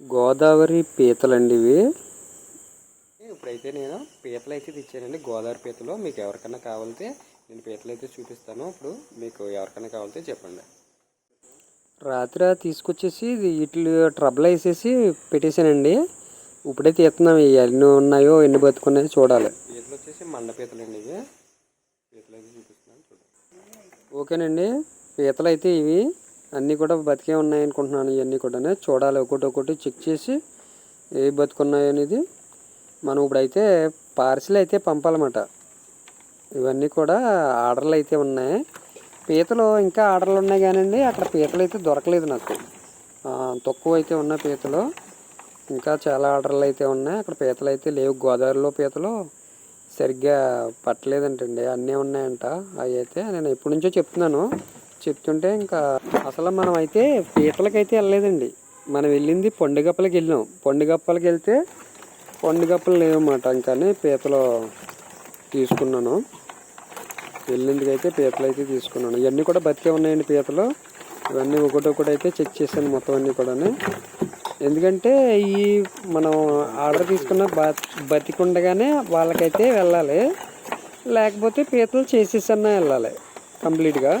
గోదావరి పీతలండి ఇవి ఇప్పుడైతే నేను పీతలు అయితే తెచ్చానండి. గోదావరి పీతలు మీకు ఎవరికైనా కావాలితే నేను పీతలు అయితే చూపిస్తాను. ఇప్పుడు మీకు ఎవరికైనా కావాలితే చెప్పండి. రాత్రి తీసుకొచ్చేసి వీటిలో ట్రబుల్ వేసేసి పెట్టేశానండి. ఇప్పుడే తీస్తున్నాం. ఎన్ని ఉన్నాయో ఎన్ని బతుకున్నాయో చూడాలి. పీతలు వచ్చేసి మండ పీతలు అండి ఇవి. పీతలు అయితే చూపిస్తున్నాను చూడండి. ఓకేనండి. పీతలు అయితే ఇవి. అన్నీ కూడా బతికే ఉన్నాయి అనుకుంటున్నాను ఇవన్నీ కూడా చూడాలి ఒకటి ఒకటి చెక్ చేసి ఏ బతుకున్నాయి అనేది. మనం ఇప్పుడైతే పార్సిల్ అయితే పంపాలన్నమాట. ఇవన్నీ కూడా ఆర్డర్లు అయితే ఉన్నాయి. పీతలు ఇంకా ఆర్డర్లు ఉన్నాయి కానండి అక్కడ పీతలు అయితే దొరకలేదు నాకు. తక్కువ అయితే ఉన్నాయి పీతలు. ఇంకా చాలా ఆర్డర్లు అయితే ఉన్నాయి. అక్కడ పీతలు అయితే లేవు. గోదావరిలో పీతలు సరిగ్గా పట్టలేదంటండి. అన్నీ ఉన్నాయంట. అవి అయితే నేను ఎప్పటి నుంచో చెప్తున్నాను. చెప్తుంటే ఇంకా అసలు మనం అయితే పీతలకైతే వెళ్ళలేదండి. మనం వెళ్ళింది పొండుగప్పలకి వెళ్ళాం పొండుగప్పలకి వెళ్తే పొండుగప్పలు లేవన్నమాట. ఇంకానే పీతలు తీసుకున్నాను. వెళ్ళిందికి అయితే పీతలు అయితే తీసుకున్నాను. ఇవన్నీ కూడా బతికే ఉన్నాయండి పీతలు. ఇవన్నీ ఒకటి ఒకటి అయితే చెక్ చేశాను మొత్తం అన్నీ కూడా ఎందుకంటే ఈ మనం ఆర్డర్ తీసుకున్న బ బతికుండగానే వాళ్ళకైతే వెళ్ళాలి. లేకపోతే పీతలు చేసేసన్నా వెళ్ళాలి కంప్లీట్గా.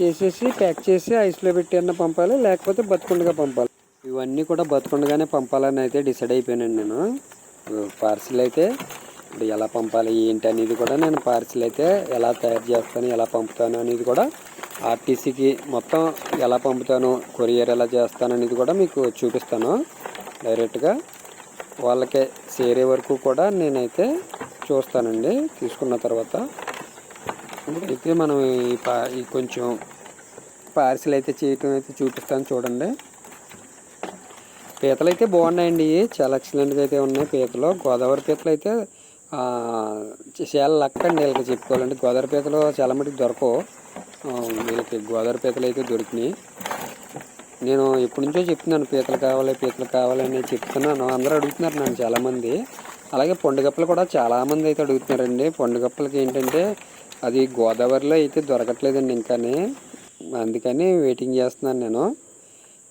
చేసేసి ప్యాక్ చేసి ఐస్లో పెట్టి అన్న పంపాలి లేకపోతే బతుకుండగా పంపాలి. ఇవన్నీ కూడా బతుకుండగానే పంపాలని అయితే డిసైడ్ అయిపోయానండి నేను. పార్సిల్ అయితే ఇప్పుడు ఎలా పంపాలి ఏంటి అనేది కూడా నేను పార్సిల్ అయితే ఎలా తయారు చేస్తాను ఎలా పంపుతాను అనేది కూడా ఆర్టీసీకి మొత్తం ఎలా పంపుతాను కొరియర్ ఎలా చేస్తాను అనేది కూడా మీకు చూపిస్తాను డైరెక్ట్గా. వాళ్ళకే చేరే వరకు కూడా నేనైతే చూస్తానండి తీసుకున్న తర్వాత. అయితే మనం ఈ పా ఈ కొంచెం పార్సిల్ అయితే చేయటం అయితే చూపిస్తాను చూడండి. పీతలు అయితే బాగున్నాయండి. చాలా ఎక్సలెంట్గా అయితే ఉన్నాయి పీతలు. గోదావరి పీతలు అయితే చాలా లక్ అండి వీళ్ళకి చెప్పుకోవాలంటే. గోదావరి పీతలు చాలా మటుకు దొరకవు. వీళ్ళకి గోదావరి పీతలు అయితే దొరికినాయి. నేను ఎప్పటి నుంచో చెప్తున్నాను పీతలు కావాలి పీతలు కావాలి అని చెప్తున్నాను. అందరూ అడుగుతున్నారు నన్ను చాలామంది. అలాగే పొండుగప్పలు కూడా చాలామంది అయితే అడుగుతున్నారండి. పొండుగప్పలకి ఏంటంటే అది గోదావరిలో అయితే దొరకట్లేదండి ఇంకా అందుకని వెయిటింగ్ చేస్తున్నాను నేను.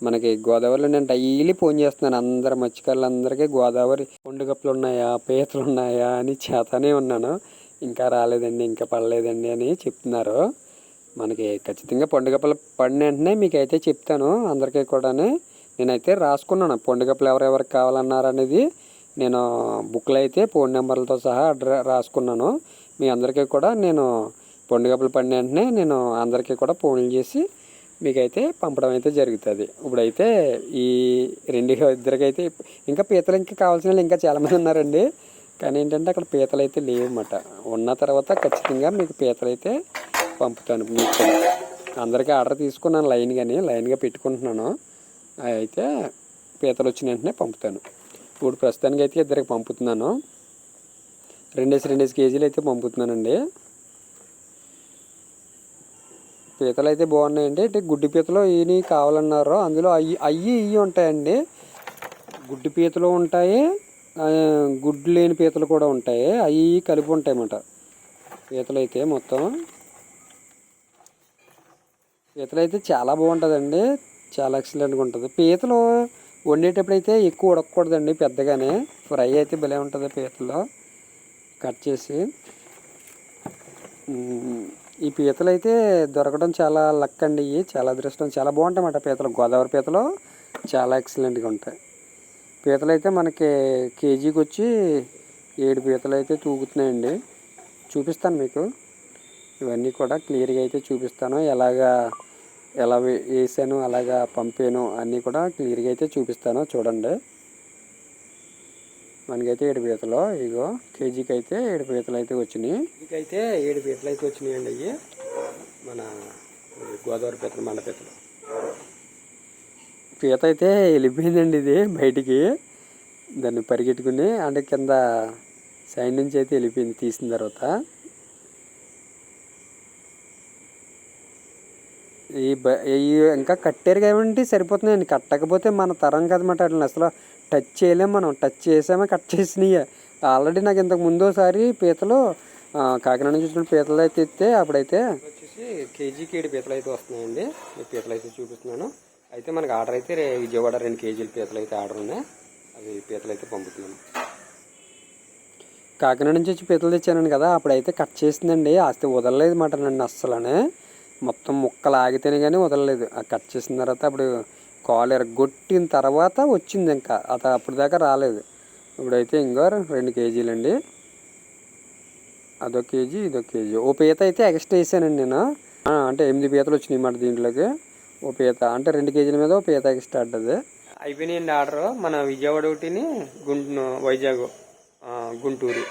మనకి గోదావరిలో నేను డైలీ ఫోన్ చేస్తున్నాను. అందరు మత్స్యకారులందరికీ గోదావరి పొండుగప్పలు ఉన్నాయా పీతలు ఉన్నాయా అని చేతనే ఉన్నాను. ఇంకా రాలేదండి ఇంకా పడలేదండి అని చెప్తున్నారు. మనకి ఖచ్చితంగా పండుగప్పలు పడిన వెంటనే మీకు అయితే చెప్తాను అందరికీ కూడా నేనైతే రాసుకున్నాను పండుగప్పలు ఎవరెవరికి కావాలన్నారు అనేది. నేను బుక్లో అయితే ఫోన్ నెంబర్లతో సహా అడ్ర రాసుకున్నాను. మీ అందరికీ కూడా నేను పండుగప్పులు పడిన వెంటనే నేను అందరికీ కూడా ఫోన్లు చేసి మీకైతే పంపడం అయితే జరుగుతుంది. ఇప్పుడైతే ఈ రెండు ఇద్దరికైతే ఇంకా పీతలు ఇంకా కావాల్సిన వాళ్ళు ఇంకా చాలామంది ఉన్నారండి. కానీ ఏంటంటే అక్కడ పీతలు అయితే లేవన్నమాట. ఉన్న తర్వాత ఖచ్చితంగా మీకు పీతలు అయితే పంపుతాను మీకు. అందరికీ ఆర్డర్ తీసుకున్నాను లైన్ కానీ లైన్గా పెట్టుకుంటున్నాను. అయితే పీతలు వచ్చిన వెంటనే పంపుతాను. ఇప్పుడు ప్రస్తుతానికి అయితే ఇద్దరికి పంపుతున్నాను. రెండేసి రెండేసి కేజీలు అయితే పంపుతున్నానండి. పీతలు అయితే బాగున్నాయండి. అంటే గుడ్డి పీతలు ఇవి కావాలన్నారు అందులో అయ్యి అయ్యి ఇవి ఉంటాయండి. గుడ్డి పీతలు ఉంటాయి. గుడ్డు లేని పీతలు కూడా ఉంటాయి. అవి కలిపి ఉంటాయి అన్నమాట పీతలు అయితే మొత్తం. పీతలు అయితే చాలా బాగుంటుందండి. చాలా ఎక్సలెంట్గా ఉంటుంది. పీతలు వండేటప్పుడు అయితే ఎక్కువ ఉడకకూడదండి పెద్దగానే. ఫ్రై అయితే భలే ఉంటుంది పీతలు కట్ చేసి ఈ పీతలు అయితే దొరకడం చాలా లక్ అండి ఇవి చాలా అదృష్టం. చాలా బాగుంటాయి పీతలు. గోదావరి పీతలు చాలా ఎక్సలెంట్గా ఉంటాయి. పీతలు అయితే మనకి కేజీకి వచ్చి ఏడు పీతలు అయితే తూగుతున్నాయండి. చూపిస్తాను మీకు. ఇవన్నీ కూడా క్లియర్గా అయితే చూపిస్తాను. ఎలాగా ఎలా వేసాను అలాగా పంపాను అన్నీ కూడా క్లియర్గా అయితే చూపిస్తాను. చూడండి. మనకైతే ఏడు పీతలు ఇగో కేజీకి అయితే ఏడు పీతలు అయితే వచ్చినాయి. అయితే ఏడు పీతలు అయితే వచ్చినాయి అండి అవి మన గోదావరి పీతలు మండ పీతలు. పీత అయితే వెళ్ళిపోయిందండి ఇది బయటికి. దాన్ని పరిగెట్టుకుని అంటే కింద సైడ్ నుంచి అయితే వెళ్ళిపోయింది తీసిన తర్వాత. ఈ ఇంకా కట్టారు కాబట్టి సరిపోతుందండి కట్టకపోతే మన తరం కదన్నమాట అట్లా అసలు టచ్ చేయలేం మనం. టచ్ చేసామా కట్ చేసినాయి. ఆల్రెడీ నాకు ఇంతకు ముందోసారి పీతలు ఆ, కాకినాడ నుంచి వచ్చిన పీతలు అయితే ఇస్తే అప్పుడైతే వచ్చేసి కేజీకి ఏడు పీతలు అయితే వస్తున్నాయండి. ఈ పీతలు అయితే చూపిస్తున్నాను. అయితే మనకి ఆర్డర్ అయితే విజయవాడ రెండు కేజీల పీతలు అయితే ఆర్డర్ ఉన్నాయి. అవి పీతలు అయితే పంపుతున్నాను. కాకినాడ నుంచి వచ్చి పీతలు తెచ్చాను కదా అప్పుడైతే కట్ చేసిందండి. అస్తే వదలలేదు మాట నన్ను అస్సలనే. మొత్తం ముక్కలు ఆగితేనే కానీ వదలలేదు. ఆ కట్ చేసిన తర్వాత అప్పుడు కాలు ఎరగొట్టిన తర్వాత వచ్చింది ఇంకా. అది అప్పుడు దాకా రాలేదు. ఇప్పుడైతే ఇంకో రెండు కేజీలండి. అదొక కేజీ ఇదొక కేజీ. ఓ పీత అయితే ఎక్స్ట్రా వేసానండి నేను. అంటే ఎనిమిది పీతలు వచ్చినాయి మాట దీంట్లోకి. ఓ పీత అంటే రెండు కేజీల మీద ఓ పీత ఎక్స్ట్రా అడ్డది అయిపోయినాయండి ఆర్డర్. మన విజయవాడ ఒకటిని గుంటూ వైజాగ్ గుంటూరు.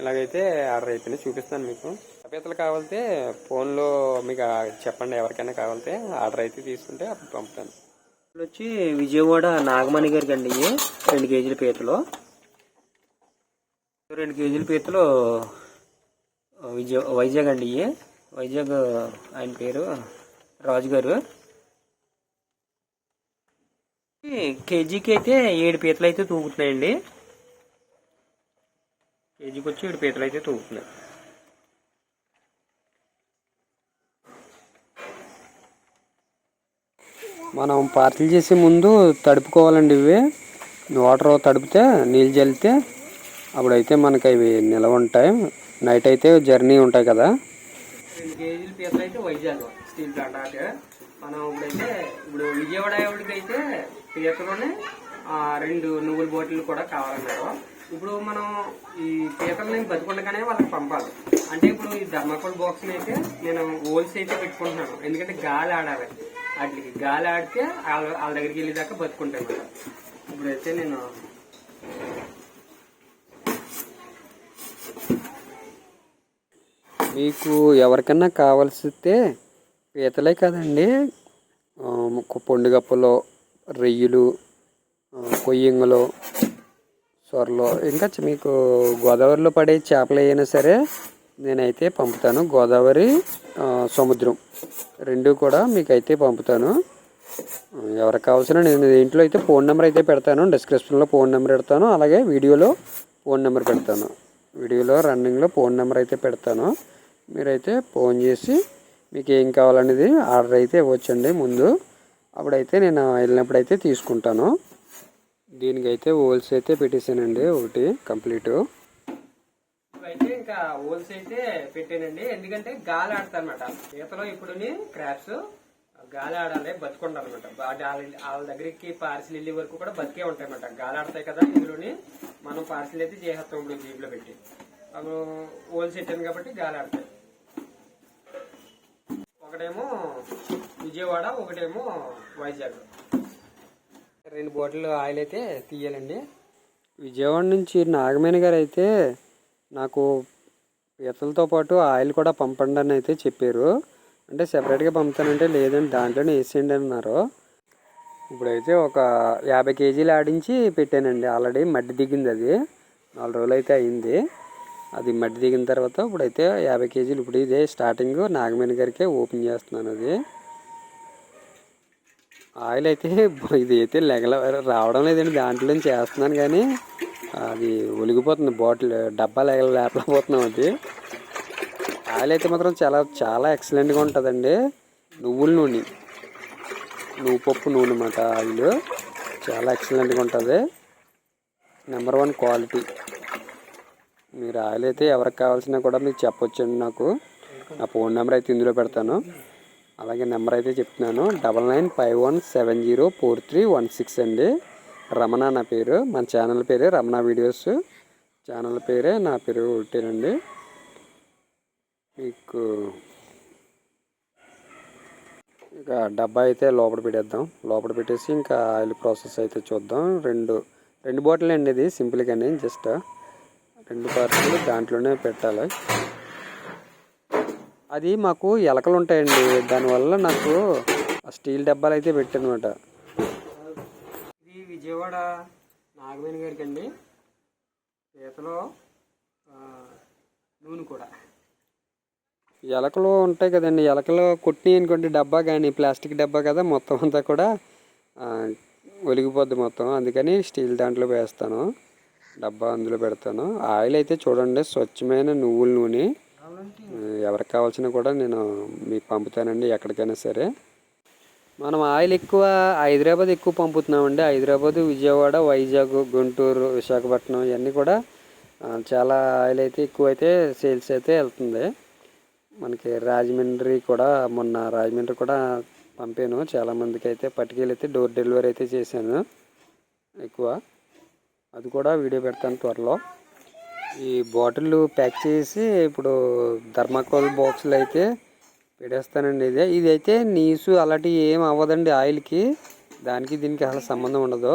ఇలాగైతే ఆర్డర్ అయిపోయినాయి. చూపిస్తాను మీకు. పీతలు కావాలితే ఫోన్లో మీకు చెప్పండి ఎవరికైనా కావాలితే ఆర్డర్ అయితే తీసుకుంటే అప్పుడు పంపుతాను. వచ్చి విజయవాడ నాగమణి గారికి అండి రెండు కేజీల పీతలు. రెండు కేజీల పీతలు విజయ వైజాగ్ అండి వైజాగ్ ఆయన పేరు రాజు గారు. కేజీకి అయితే ఏడు పీతలు అయితే తూగుతున్నాయండి. కేజీకి వచ్చి ఏడు పీతలు అయితే తూగుతున్నాయి. మనం పార్సల్ చేసే ముందు తడుపుకోవాలండి ఇవి. వాటర్ తడిపితే నీళ్ళు చల్లితే అప్పుడైతే మనకి అవి నిలవ ఉంటాయి. నైట్ అయితే జర్నీ ఉంటాయి కదా. రెండు కేజీల పీతలు అయితే వైజాగ్ స్టీల్ ప్లాంట్ అంటే. మనం ఇప్పుడైతే ఇప్పుడు విజయవాడ అయితే పీతలోనే ఆ, రెండు నువ్వుల బాటిల్ కూడా కావాలన్నారు. ఇప్పుడు మనం ఈ పీతల్ని బతుకుండగానే వాళ్ళకి పంపాలి. అంటే ఇప్పుడు ఈ ధర్మకోల్ బాక్స్ అయితే నేను హోల్స్ అయితే పెట్టుకుంటున్నాను. ఎందుకంటే గాలి ఆడాలి. వాటికి గాలి ఆడితే వాళ్ళ వాళ్ళ దగ్గరికి వెళ్ళేదాకా బతుకుంటాయి మేడం. ఇప్పుడైతే నేను మీకు ఎవరికన్నా కావాల్సితే పీతలే కదండి. ఆ, పొండుగప్పలు రొయ్యలు ఆ, కొయ్యంగులు సొరలు ఇంకా మీకు గోదావరిలో పడే చేపలు అయినా సరే నేనైతే పంపుతాను గోదావరి సముద్రం. రెండు కూడా మీకు అయితే పంపుతాను ఎవరికి కావాల్సిన నేను దీంట్లో అయితే ఫోన్ నెంబర్ అయితే పెడతాను. డిస్క్రిప్షన్లో ఫోన్ నెంబర్ పెడతాను. అలాగే వీడియోలో ఫోన్ నెంబర్ పెడతాను. వీడియోలో రన్నింగ్లో ఫోన్ నెంబర్ అయితే పెడతాను. మీరైతే ఫోన్ చేసి మీకు ఏం కావాలనేది ఆర్డర్ అయితే ఇవ్వచ్చండి ముందు. అప్పుడైతే నేను వెళ్ళినప్పుడు అయితే తీసుకుంటాను. దీనికైతే హోల్స్ అయితే పెట్టేశానండి ఒకటి కంప్లీటు. అయితే ఇంకా హోల్స్ అయితే పెట్టానండి. ఎందుకంటే గాలి ఆడతానమాట ఈతలో ఇప్పుడుని క్రాప్స్ గాలి ఆడాలి బతుకుండాలన్నమాట. వాళ్ళ వాళ్ళ దగ్గరికి పార్సిల్ వెళ్ళే వరకు కూడా బతికే ఉంటాయి అన్నమాట గాలి ఆడతాయి కదా ఇందులోని మనం పార్సిల్ అయితే చేసేస్తాం ఇప్పుడు జీప్లో పెట్టి. అప్పుడు హోల్స్ పెట్టాను కాబట్టి గాలి ఆడతాయి. ఒకటేమో విజయవాడ ఒకటేమో వైజాగ్. రెండు బాటిల్ ఆయిల్ అయితే తీయాలండి. విజయవాడ నుంచి నాగమేణ గారు అయితే నాకు పీతలతో పాటు ఆయిల్ కూడా పంపండి అని అయితే చెప్పారు. అంటే సెపరేట్గా పంపుతానంటే లేదండి దాంట్లోనే వేసేయండి అన్నారు. ఇప్పుడైతే ఒక యాభై కేజీలు ఆడించి పెట్టానండి ఆల్రెడీ మడ్డి దిగింది అది. నాలుగు రోజులు అయితే అయింది. అది మడ్డి దిగిన తర్వాత ఇప్పుడైతే యాభై కేజీలు ఇప్పుడు ఇదే స్టార్టింగ్ నాగమేని గారికే ఓపెన్ చేస్తున్నాను అది. ఆయిల్ అయితే ఇది అయితే లెగల రావడం లేదండి దాంట్లో నుంచి చేస్తున్నాను కానీ అది ఒలిగిపోతుంది బాటిల్ డబ్బాలు లెగల అది. ఆయిల్ అయితే మాత్రం చాలా చాలా ఎక్సలెంట్గా ఉంటుందండి. నువ్వుల నూనె నువ్వు పప్పు నూనె అన్నమాట ఆయిల్. చాలా ఎక్సలెంట్గా ఉంటుంది. Number one quality. మీరు ఆయిల్ అయితే ఎవరికి కావాల్సినా కూడా మీకు చెప్పొచ్చండి నాకు. నా ఫోన్ నెంబర్ అయితే ఇందులో పెడతాను. అలాగే నెంబర్ అయితే చెప్తున్నాను. Double nine five one seven zero four three one six అండి. రమణ నా పేరు. మన ఛానల్ పేరే రమణ వీడియోస్. ఛానల్ పేరే నా పేరు ఒకటేనండి మీకు ఇక డబ్బా అయితే లోపల పెట్టేద్దాం. లోపల పెట్టేసి ఇంకా ఆయిల్ ప్రాసెస్ అయితే చూద్దాం. రెండు రెండు బాటిల్ అండి ఇది సింపుల్గానే జస్ట్ రెండు బాటిల్ దాంట్లోనే పెట్టాలి. అది మాకు ఎలకలు ఉంటాయండి. దానివల్ల నాకు ఆ స్టీల్ డబ్బాలు అయితే పెట్టానమాట. విజయవాడ నాగవేణి గారికి అండి పీతలో నూనె కూడా. ఎలకలు ఉంటాయి కదండి. ఎలకలు కొట్టి అనుకోండి డబ్బా కానీ ప్లాస్టిక్ డబ్బా కదా మొత్తం అంతా కూడా ఒలిగిపోద్ది మొత్తం. అందుకని స్టీల్ దాంట్లో వేస్తాను. డబ్బా అందులో పెడతాను. ఆయిల్ అయితే చూడండి స్వచ్ఛమైన నువ్వుల నూనె. ఎవరికి కావాల్సిన కూడా నేను మీకు పంపుతానండి ఎక్కడికైనా సరే. మనం ఆయిల్ ఎక్కువ హైదరాబాద్ ఎక్కువ పంపుతున్నామండి. హైదరాబాద్ విజయవాడ వైజాగ్ గుంటూరు విశాఖపట్నం ఇవన్నీ కూడా చాలా ఆయిల్ అయితే ఎక్కువ అయితే సేల్స్ అయితే వెళ్తుంది. మనకి రాజమండ్రి కూడా మొన్న రాజమండ్రి కూడా పంపాను. చాలామందికి అయితే పట్టుకెళ్ళి డోర్ డెలివరీ అయితే చేశాను ఎక్కువ. అది కూడా వీడియో పెడతాను త్వరలో. ఈ బాటిల్ ప్యాక్ చేసి ఇప్పుడు ధర్మాకోల్ బాక్సులు అయితే పెట్టేస్తానండి ఇదే. ఇదైతే నీసు అలాంటివి ఏం అవ్వదండి ఆయిల్కి. దానికి దీనికి అసలు సంబంధం ఉండదు.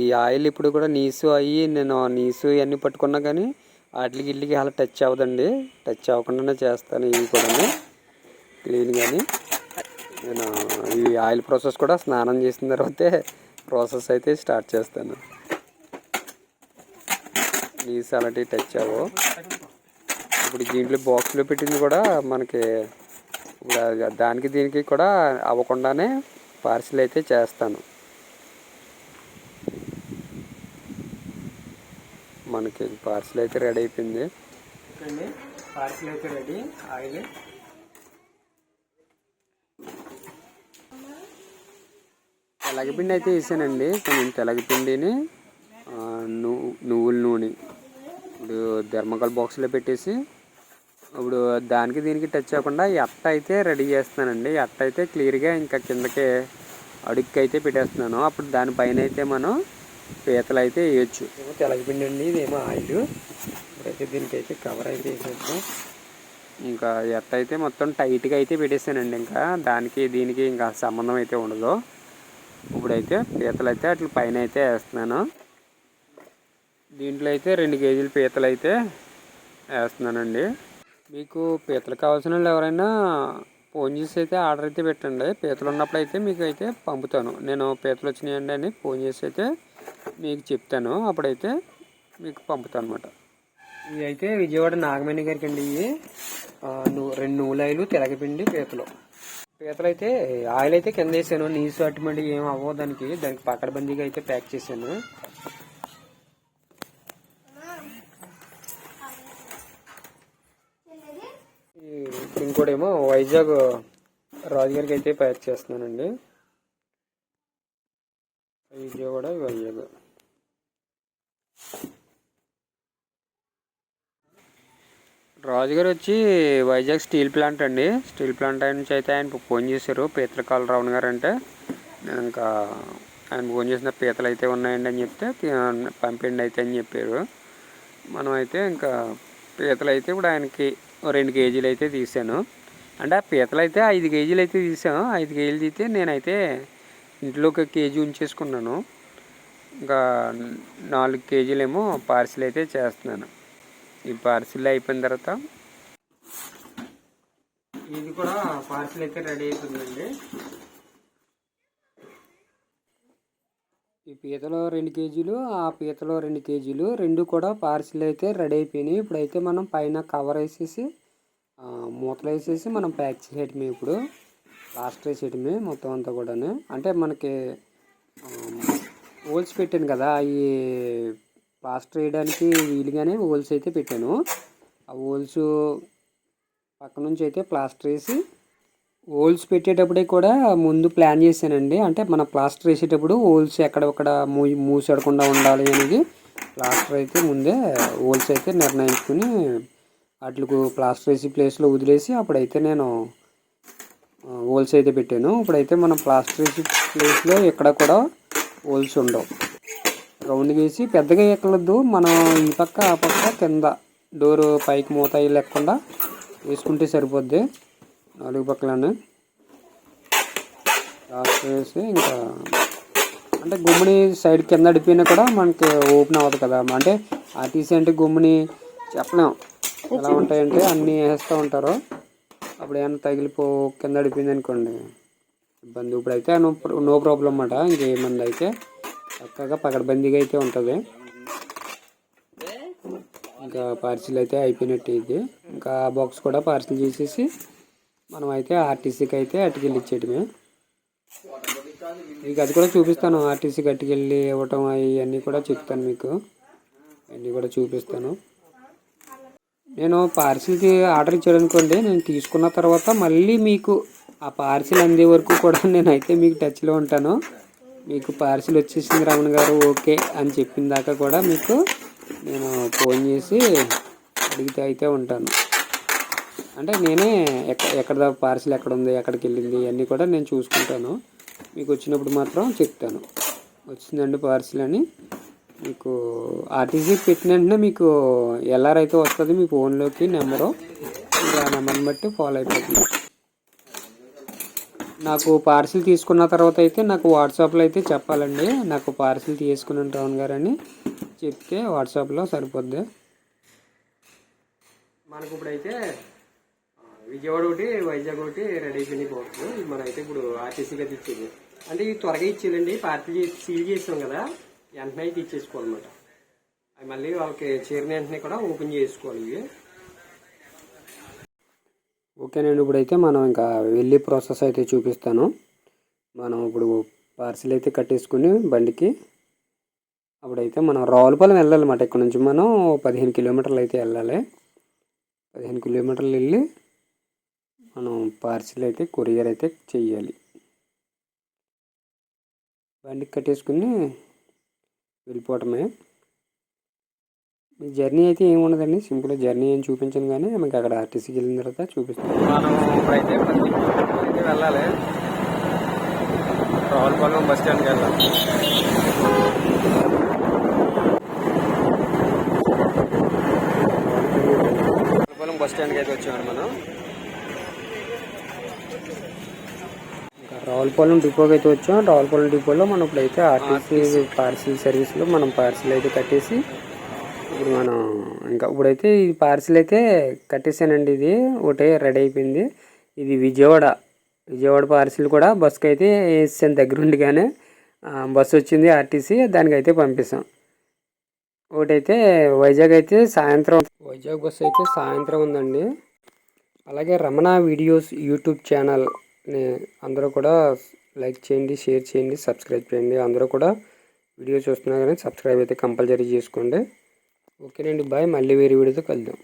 ఈ ఆయిల్ ఇప్పుడు కూడా నీసు అయ్యి నేను నీసు ఇవన్నీ పట్టుకున్నా కానీ వాటికి ఇల్లుకి అలా టచ్ అవ్వదండి. టచ్ అవ్వకుండానే చేస్తాను ఇవి కూడా క్లీన్ కానీ నేను ఈ ఆయిల్ ప్రాసెస్ కూడా స్నానం చేసిన తర్వాతే ప్రాసెస్ అయితే స్టార్ట్ చేస్తాను. నీసు అలాంటివి టచ్ అవ్వవు. ఇప్పుడు దీంట్లో బాక్స్లో పెట్టింది కూడా మనకి దానికి దీనికి కూడా అవ్వకుండానే పార్సిల్ అయితే చేస్తాను. మనకి పార్సిల్ అయితే రెడీ అయిపోయింది. పార్సిల్ అయితే రెడీ ఆయిల్. తెలగపిండి అయితే వేసానండి కొంచెం తెలగపిండిని నువ్వు నువ్వుల నూనె. ఇప్పుడు ధర్మకాల్ బాక్స్లో పెట్టేసి ఇప్పుడు దానికి దీనికి టచ్ అవ్వకుండా ఈ అట్ట అయితే రెడీ చేస్తున్నానండి. ఈ అట్ట అయితే క్లియర్గా ఇంకా కిందకి అడుక్కి అయితే పెట్టేస్తున్నాను. అప్పుడు దానిపైన అయితే మనం పీతలు అయితే వేయచ్చు. తెలగపిండి అండి ఇదేమో ఆయిల్. ఇప్పుడైతే దీనికైతే కవర్ అయితే వేసేద్దాం. ఇంకా ఈ అట్ట అయితే మొత్తం టైట్గా అయితే పెట్టేసానండి ఇంకా. దానికి దీనికి ఇంకా సంబంధం అయితే ఉండదు. ఇప్పుడైతే పీతలు అయితే అట్ల పైన అయితే వేస్తున్నాను. దీంట్లో అయితే రెండు కేజీల పీతలు అయితే వేస్తున్నానండి. మీకు పీతలు కావాల్సిన వాళ్ళు ఎవరైనా ఫోన్ చేసి అయితే ఆర్డర్ అయితే పెట్టండి. పీతలు ఉన్నప్పుడు అయితే మీకు అయితే పంపుతాను. నేను పీతలు వచ్చినాయండి అని ఫోన్ చేసి అయితే మీకు చెప్తాను. అప్పుడైతే మీకు పంపుతాను అనమాట ఇవి అయితే విజయవాడ నాగమణి గారికి అండి ఇవి. రెండు నూలాయిలు తెలగపిండి పీతలు. పీతలు అయితే ఆయిల్ అయితే కింద వేసాను. నీసు అటువంటి ఏం అవ్వదు దానికి. దానికి పకడబందీగా అయితే ప్యాక్ చేశాను ఈ ఇక్కడేమో వైజాగ్ రాజుగారికి అయితే ప్యాక్ చేస్తున్నానండి. విజయవాడ వైజాగ్. రాజుగారు వచ్చి వైజాగ్ స్టీల్ ప్లాంట్ అండి. స్టీల్ ప్లాంట్ ఆయన నుంచి అయితే ఆయన ఫోన్ చేశారు. పీతలకాల రావణ్ గారు అంటే నేను ఇంకా ఆయన ఫోన్ చేసిన పీతలు అయితే ఉన్నాయండి అని చెప్తే పంపిండి అయితే అని చెప్పారు. మనం అయితే ఇంకా పీతలు అయితే ఇప్పుడు ఆయనకి రెండు కేజీలు అయితే తీసాను అంటే ఆ పీతలు అయితే ఐదు కేజీలు అయితే తీసాం. ఐదు కేజీలు తీస్తే నేనైతే ఇంట్లో ఒక కేజీ ఉంచేసుకున్నాను. ఇంకా నాలుగు కేజీలేమో పార్సిల్ అయితే చేస్తున్నాను. ఈ పార్సిల్ అయిపోయిన తర్వాత ఇది కూడా పార్సిల్ అయితే రెడీ అయిపోయిందండి. ఈ పీతలో రెండు కేజీలు ఆ పీతలో రెండు కేజీలు రెండు కూడా పార్సిల్ అయితే రెడీ అయిపోయినాయి. ఇప్పుడైతే మనం పైన కవర్ వేసేసి మూతలు వేసేసి మనం ప్యాక్ చేయటమే ఇప్పుడు. లాస్ట్ వేసేయటమే మొత్తం అంతా కూడా అంటే మనకి హోల్స్ పెట్టాను కదా అవి ప్లాస్టర్ వేయడానికి వీలుగానే హోల్స్ అయితే పెట్టాను. ఆ హోల్స్ పక్క నుంచి అయితే ప్లాస్టర్ వేసి హోల్స్ పెట్టేటప్పుడే కూడా ముందు ప్లాన్ చేశానండి. అంటే మన ప్లాస్టర్ వేసేటప్పుడు హోల్స్ ఎక్కడొక్కడ మూ మూసడకుండా ఉండాలి అనేది ప్లాస్టర్ అయితే ముందే హోల్స్ అయితే నిర్ణయించుకుని వాటికి ప్లాస్టర్ వేసి ప్లేస్లో వదిలేసి అప్పుడైతే నేను హోల్స్ అయితే పెట్టాను. ఇప్పుడైతే మనం ప్లాస్టర్ వేసి ప్లేస్లో ఎక్కడ కూడా హోల్స్ ఉండవు. రౌండ్ వేసి పెద్దగా ఎక్కలొద్దు మనం ఈ పక్క ఆ పక్క కింద డోరు పైకి మూత లేకుండా వేసుకుంటే సరిపోద్ది. నాలుగు పక్కలను ప్లాస్టర్ వేసి ఇంకా అంటే గుమ్మిని సైడ్ కింద అడిపోయినా కూడా మనకి ఓపెన్ అవ్వదు కదా. అంటే ఆర్టీసీ అంటే గుమ్మిని చెప్పలేము ఎలా ఉంటాయంటే అన్నీ వేస్తూ ఉంటారు. అప్పుడు ఏమైనా తగిలిపో కింద అడిపోయింది అనుకోండి ఇబ్బంది. ఇప్పుడైతే నో నో ప్రాబ్లం అన్నమాట. ఇంకేమంది అయితే చక్కగా పకడ్బందీగా అయితే ఉంటుంది. ఇంకా పార్సిల్ అయితే అయిపోయినట్టు ఇది ఇంకా బాక్స్ కూడా పార్సిల్ చేసేసి మనం అయితే ఆర్టీసీకి అయితే అటుకెళ్ళి ఇచ్చేయటమే మీకు అది కూడా చూపిస్తాను. ఆర్టీసీకి అట్టుకెళ్ళి ఇవ్వటం అవన్నీ కూడా చెప్తాను మీకు. అన్నీ కూడా చూపిస్తాను. నేను పార్సిల్కి ఆర్డర్ ఇచ్చాడు అనుకోండి నేను తీసుకున్న తర్వాత మళ్ళీ మీకు ఆ పార్సిల్ అందే వరకు కూడా నేనైతే మీకు టచ్లో ఉంటాను. మీకు పార్సిల్ వచ్చేసింది రమణ గారు ఓకే అని చెప్పిన దాకా కూడా మీకు నేను ఫోన్ చేసి అడిగితే అయితే ఉంటాను. అంటే నేనే ఎక్కడ ఎక్కడ పార్సిల్ ఎక్కడ ఉంది ఎక్కడికి వెళ్ళింది అన్నీ కూడా నేను చూసుకుంటాను. మీకు వచ్చినప్పుడు మాత్రం చెప్తాను. వచ్చిందండి పార్సిల్ అని. మీకు ఆర్టీసీ పెట్టిన వెంటనే మీకు ఎల్ఆర్ అయితే వస్తుంది మీ ఫోన్లోకి నెంబరు. ఆ నెంబర్ని బట్టి ఫాలో అయిపోతుంది. నాకు పార్సిల్ తీసుకున్న తర్వాత అయితే నాకు వాట్సాప్లో అయితే చెప్పాలండి. నాకు పార్సిల్ తీసుకుని రావణ్ గారని చెప్తే వాట్సాప్లో సరిపోద్ది. మనకు ఇప్పుడైతే విజయవాడ ఒకటి వైజాగ్ ఒకటి రెడీ అయిపోయింది బాక్స్ మనం అయితే ఇప్పుడు ఆర్టీసీగా అయితే ఇచ్చేది అంటే ఇది త్వరగా ఇచ్చేదండి పార్టీ సీల్ చేసాం కదా. వెంటనే అయితే ఇచ్చేసుకోవాలన్నమాట. అవి మళ్ళీ వాళ్ళకి చేరిన వెంటనే కూడా ఓపెన్ చేసుకోవాలి ఇవి. ఓకేనండి ఇప్పుడైతే మనం ఇంకా వెళ్ళి ప్రాసెస్ అయితే చూపిస్తాను. మనం ఇప్పుడు పార్సిల్ అయితే కట్టేసుకుని బండికి అప్పుడైతే మనం రావులపాలెం వెళ్ళాలన్నమాట. ఇక్కడ నుంచి మనం పదిహేను కిలోమీటర్లు అయితే వెళ్ళాలి. పదిహేను కిలోమీటర్లు వెళ్ళి మనం పార్సిల్ అయితే కొరియర్ అయితే చెయ్యాలి. బండికి కట్టేసుకుని వెళ్ళిపోవటమే మీ జర్నీ అయితే ఏమి ఉండదండి సింపుల్ జర్నీ ఏం చూపించను కానీ మీకు అక్కడ ఆర్టీసీకి వెళ్ళిన తర్వాత చూపిస్తాను. మనం అయితే వెళ్ళాలి. రావులపాలెం బస్ స్టాండ్కి వెళ్ళాలి. రావులపాలెం బస్ స్టాండ్కి అయితే వచ్చామండి మనం ఇంకా రావులపాలెం డిపోకి అయితే వచ్చాం. రావులపాలెం డిపోలో మనం ఇప్పుడైతే ఆర్టీసీ పార్సిల్ సర్వీస్లో మనం పార్సిల్ అయితే కట్టేసి ఇప్పుడు మనం ఇంకా ఇప్పుడైతే ఈ పార్సిల్ అయితే కట్టేసానండి ఇది. ఒకటే రెడీ అయిపోయింది. ఇది విజయవాడ. విజయవాడ పార్సిల్ కూడా బస్కి అయితే వేసాను దగ్గరుండిగానే. బస్సు వచ్చింది ఆర్టీసీ దానికైతే పంపిస్తాం. ఒకటైతే వైజాగ్ అయితే సాయంత్రం. వైజాగ్ బస్సు అయితే సాయంత్రం ఉందండి. అలాగే రమణ వీడియోస్ యూట్యూబ్ ఛానల్ని అందరూ కూడా లైక్ చేయండి షేర్ చేయండి సబ్స్క్రైబ్ చేయండి. అందరూ కూడా వీడియో చూస్తున్నా కానీ సబ్స్క్రైబ్ అయితే కంపల్సరీ చేసుకోండి. ఓకేనండి బాయ్. మళ్ళీ వేరే వీడియోతో కలుద్దాం.